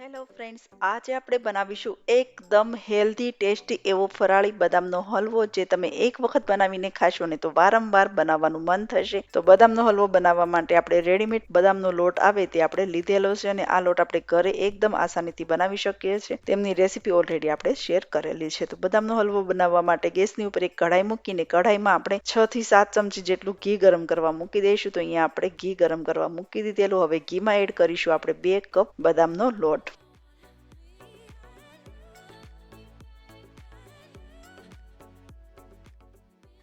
Hello friends આજે આપણે બનાવીશું એકદમ હેલ્ધી ટેસ્ટી એવો ફરાળી બદામનો હલવો જે તમે એક વખત બનાવીને ખાશો ને તો વારંવાર બનાવવાનું મન થશે. તો બદામનો હલવો બનાવવા માટે આપણે રેડીમેડ બદામનો લોટ આવે તે આપણે લીધેલો છે અને આ લોટ આપણે ઘરે એકદમ આસાનીથી બનાવી શકીએ છીએ. તેમની રેસીપી ઓલરેડી આપણે શેર કરેલી છે. તો બદામનો હલવો બનાવવા માટે ગેસની ઉપર એક કઢાઈ મૂકીને કઢાઈમાં આપણે છ થી સાત ચમચી જેટલું ઘી ગરમ કરવા મૂકી દઈશું. તો અહીંયા આપણે ઘી ગરમ કરવા મૂકી દીધેલું. હવે ઘીમાં એડ કરીશું આપણે બે કપ બદામનો લોટ.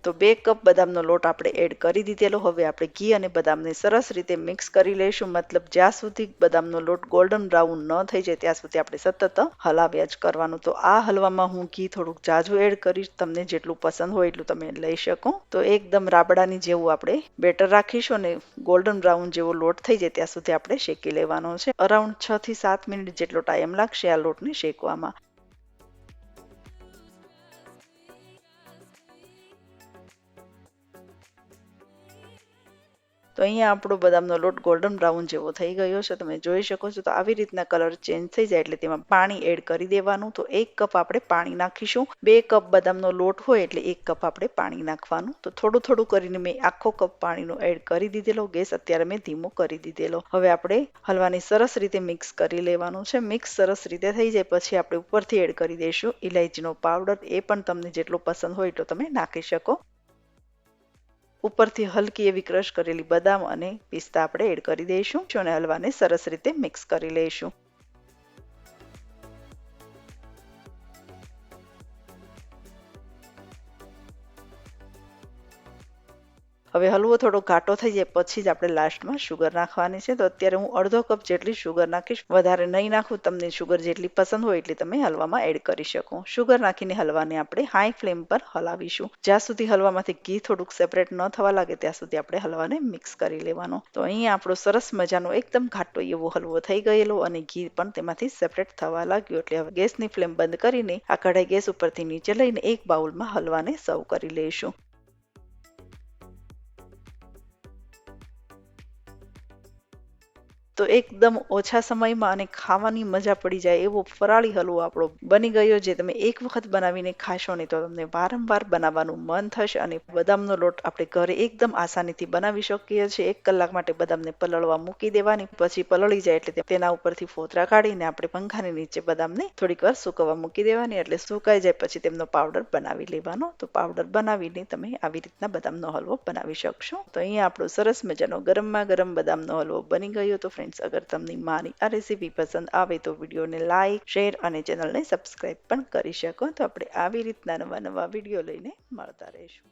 તો બે કપ બદામનો લોટ આપણે એડ કરી દીધેલો. હવે આપણે ઘી અને બદામને સરસ રીતે મિક્સ કરી લઈશું. મતલબ જ્યાં સુધી બદામનો લોટ ગોલ્ડન બ્રાઉન ન થઈ જાય ત્યાં સુધી આપણે સતત હલાવ્યા જ કરવાનું. તો આ હલવામાં હું ઘી થોડુંક જાજુ એડ કરીશ. તમને જેટલું પસંદ હોય એટલું તમે લઈ શકો. તો એકદમ રાબડાની જેવું આપણે બેટર રાખીશું અને ગોલ્ડન બ્રાઉન જેવો લોટ થઈ જાય ત્યાં સુધી આપણે શેકી લેવાનો છે. અરાઉન્ડ છ થી સાત મિનિટ જેટલો ટાઈમ લાગશે આ લોટને શેકવામાં. તો અહીંયા આપણો બદામનો લોટ ગોલ્ડન બ્રાઉન જેવો થઈ ગયો છે. તમે જોઈ શકો છો તો આવી રીતના કલર ચેન્જ થઈ જાય એટલે તેમાં પાણી એડ કરી દેવાનું. તો એક કપ આપણે પાણી નાખીશું. બે કપ બદામનો લોટ હોય એટલે એક કપ આપણે પાણી નાખવાનું. તો થોડું થોડું કરીને મેં આખો કપ પાણીનો એડ કરી દીધેલો. ગેસ અત્યારે મેં ધીમો કરી દીધેલો. હવે આપણે હલવાની સરસ રીતે મિક્સ કરી લેવાનું છે. મિક્સ સરસ રીતે થઈ જાય પછી આપણે ઉપરથી એડ કરી દઈશું. ઇલાયચીનો પાવડર એ પણ તમને જેટલો પસંદ હોય એટલો તમે નાખી શકો. ઉપરથી હલકી એવી ક્રશ કરેલી બદામ અને પિસ્તા આપણે એડ કરી દઈશું. અને હલવાને સરસ રીતે મિક્સ કરી લઈશું. હવે હલવો થોડો ઘાટો થઈ જાય પછી જ આપણે લાસ્ટમાં શુગર નાખવાની છે. તો અત્યારે હું અડધો કપ જેટલી શુગર નાખીશ, વધારે નહીં નાખું, તમને શુગર જેટલી પસંદ હોય એટલી તમે હલવામાં એડ કરી શકો. શુગર નાખીને હલવાને આપણે હાઈ ફ્લેમ પર હલાવીશું. જ્યાં સુધી હલવામાંથી ઘી થોડુંક સેપરેટ ન થવા લાગે, ત્યાં સુધી આપણે હલવાને મિક્સ કરી લેવાનો. તો અહીંયા આપણો સરસ મજાનો એકદમ ઘાટો એવો હલવો થઈ ગયેલો અને ઘી પણ તેમાંથી સેપરેટ થવા લાગ્યું. એટલે હવે ગેસની ફ્લેમ બંધ કરીને આ કઢાઈ ગેસ ઉપરથી નીચે લઈને એક બાઉલમાં હલવાને સર્વ કરી લઈશું. તો એકદમ ઓછા સમયમાં અને ખાવાની મજા પડી જાય એવો ફરાળી હલવો આપણો બની ગયો જે તમે એક વખત બનાવીને ખાશો ને તો તમને વારંવાર બનાવવાનું મન થશે અને બદામનો લોટ આપણે ઘરે એકદમ આસાનીથી બનાવી શકીએ છીએ. એક કલાક માટે બદામને પલળવા મૂકી દેવાની, પછી પલળી જાય એટલે તેના ઉપરથી ફોતરા કાઢીને આપણે પંખાની નીચે બદામને થોડીક વાર સુકવવા મૂકી દેવાની એટલે સુકાઈ જાય પછી તેમનો પાવડર બનાવી લેવાનો. તો પાવડર બનાવીને તમે આવી રીતના બદામનો હલવો બનાવી શકશો. તો અહીંયા આપણો સરસ મજાનો ગરમમાં ગરમ બદામનો હલવો બની ગયો. તો ફ્રેન્ડ ફ્રેન્ડ્સ અગર તમને મારી આ રેસીપી પસંદ આવે તો વિડીયોને લાઇક શેર અને ચેનલને સબસ્ક્રાઈબ પણ કરી શકો. તો આપણે આવી રીતના નવા નવા વીડિયો લઈને મળતા રહીશું.